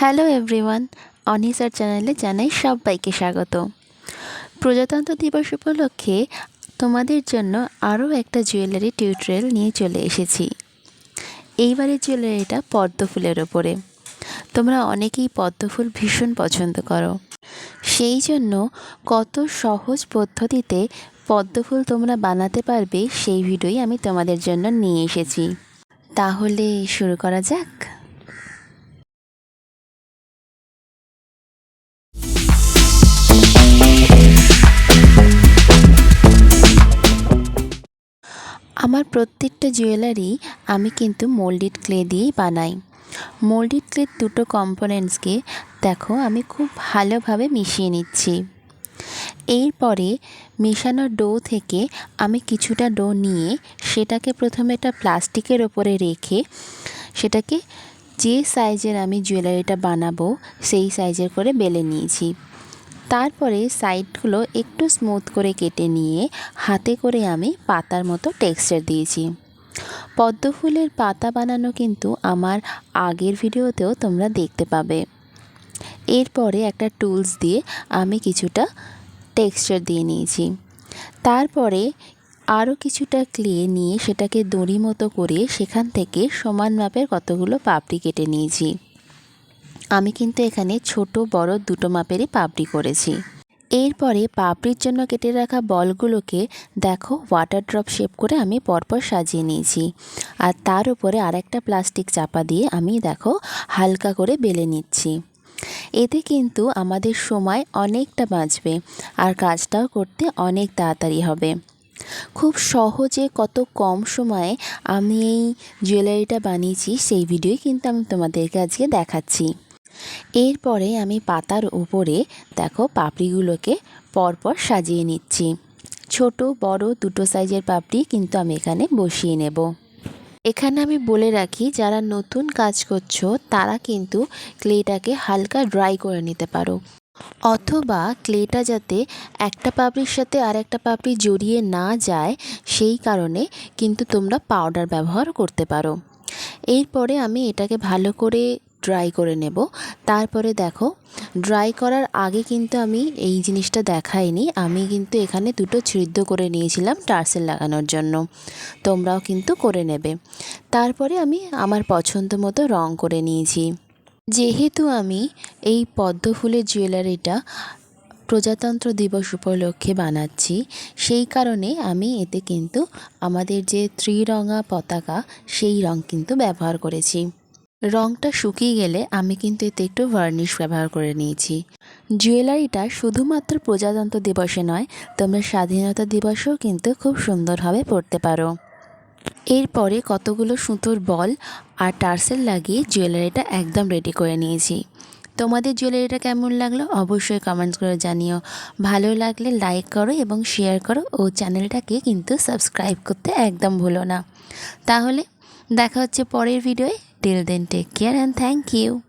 Hello everyone অনিসার চ্যানেলে জানাই সবাইকে স্বাগত প্রজাতন্ত্র দিবস উপলক্ষে তোমাদের জন্য আরও একটা জুয়েলারি টিউটোরিয়াল নিয়ে চলে এসেছি। এইবারের জুয়েলারিটা পদ্ম ফুলের ওপরে। তোমরা অনেকেই পদ্ম ফুল ভীষণ পছন্দ করো। সেই জন্য কত সহজ পদ্ধতিতে পদ্ম ফুল তোমরা বানাতে পারবে সেই ভিডিওই আমি তোমাদের জন্য নিয়ে এসেছি। তাহলে শুরু করা যাক। আমার প্রত্যেকটা জুয়েলারি আমি কিন্তু মোল্ডেড ক্লে দিয়েই বানাই। মোল্ডেড ক্লের দুটো কম্পোনেন্টসকে দেখো আমি খুব ভালোভাবে মিশিয়ে নিচ্ছি। এরপরে মেশানো ডো থেকে আমি কিছুটা ডো নিয়ে সেটাকে প্রথমে একটা প্লাস্টিকের ওপরে রেখে সেটাকে যে সাইজের আমি জুয়েলারিটা বানাবো সেই সাইজের করে বেলে নিয়েছি। তারপরে সাইডগুলো একটু স্মুথ করে কেটে নিয়ে হাতে করে আমি পাতার মতো টেক্সচার দিয়েছি। পদ্ম ফুলের পাতা বানানো কিন্তু আমার আগের ভিডিওতেও তোমরা দেখতে পাবে। এরপরে একটা টুলস দিয়ে আমি কিছুটা টেক্সচার দিয়ে নিয়েছি। তারপরে আরও কিছুটা ক্লে নিয়ে সেটাকে দড়ি মতো করে সেখান থেকে সমান মাপের কতগুলো পাপড়ি কেটে নিয়েছি। আমি কিন্তু এখানে ছোট, বড় দুটো মাপেরই পাপড়ি করেছি। এরপরে পাপড়ির জন্য কেটে রাখা বলগুলোকে দেখো ওয়াটার ড্রপ শেপ করে আমি পরপর সাজিয়ে নিয়েছি। আর তার উপরে আরেকটা প্লাস্টিক চাপা দিয়ে আমি দেখো হালকা করে বেলে নিচ্ছি। এতে কিন্তু আমাদের সময় অনেকটা বাঁচবে আর কাজটাও করতে অনেক তাড়াতাড়ি হবে। খুব সহজে কত কম সময়ে আমি এই জুয়েলারিটা বানিয়েছি সেই ভিডিওই কিন্তু আমি তোমাদেরকে আজকে দেখাচ্ছি। এরপরে আমি পাতার উপরে, দেখো পাপড়িগুলোকে পরপর সাজিয়ে নিচ্ছি। ছোট, বড় দুটো সাইজের পাপড়ি কিন্তু আমি এখানে বসিয়ে নেব। এখানে আমি বলে রাখি, যারা নতুন কাজ করছ, তারা কিন্তু ক্লেটাকে হালকা ড্রাই করে নিতে পারো। অথবা ক্লেটা যাতে একটা পাপড়ির সাথে আর একটা পাপড়ি জড়িয়ে না যায়, সেই কারণে কিন্তু তোমরা পাউডার ব্যবহার করতে পারো। এরপরে আমি এটাকে ভালো করে ড্রাই করে নেব। তারপরে দেখো ড্রাই করার আগে কিন্তু আমি এই জিনিসটা দেখাইনি। আমি কিন্তু এখানে দুটো ছিদ্র করে নিয়েছিলাম টার্সেল লাগানোর জন্য। তোমরাও কিন্তু করে নেবে। তারপরে আমি আমার পছন্দ মতো রং করে নিয়েছি। যেহেতু আমি এই পদ্ম ফুলের জুয়েলারিটা প্রজাতন্ত্র দিবস উপলক্ষে বানাচ্ছি, সেই কারণে আমি এতে কিন্তু আমাদের যে ত্রিরঙা পতাকা, সেই রং কিন্তু ব্যবহার করেছি। রংটা শুকিয়ে গেলে আমি কিন্তু এতে একটু ভার্নিশ ব্যবহার করে নিয়েছি। জুয়েলারিটা শুধুমাত্র প্রজাতন্ত্র দিবসে নয়, তোমরা স্বাধীনতা দিবসেও কিন্তু খুব সুন্দরভাবে পড়তে পারো। এরপরে কতগুলো সুতোর বল আর টার্সেল লাগিয়ে জুয়েলারিটা একদম রেডি করে নিয়েছি। তোমাদের জুয়েলারিটা কেমন লাগল অবশ্যই কমেন্টস করে জানিও। ভালো লাগলে লাইক করো এবং শেয়ার করো ও চ্যানেলটাকে কিন্তু সাবস্ক্রাইব করতে একদম ভুলো না। তাহলে দেখা হচ্ছে পরের ভিডিওয়ে Till then, take care and thank you.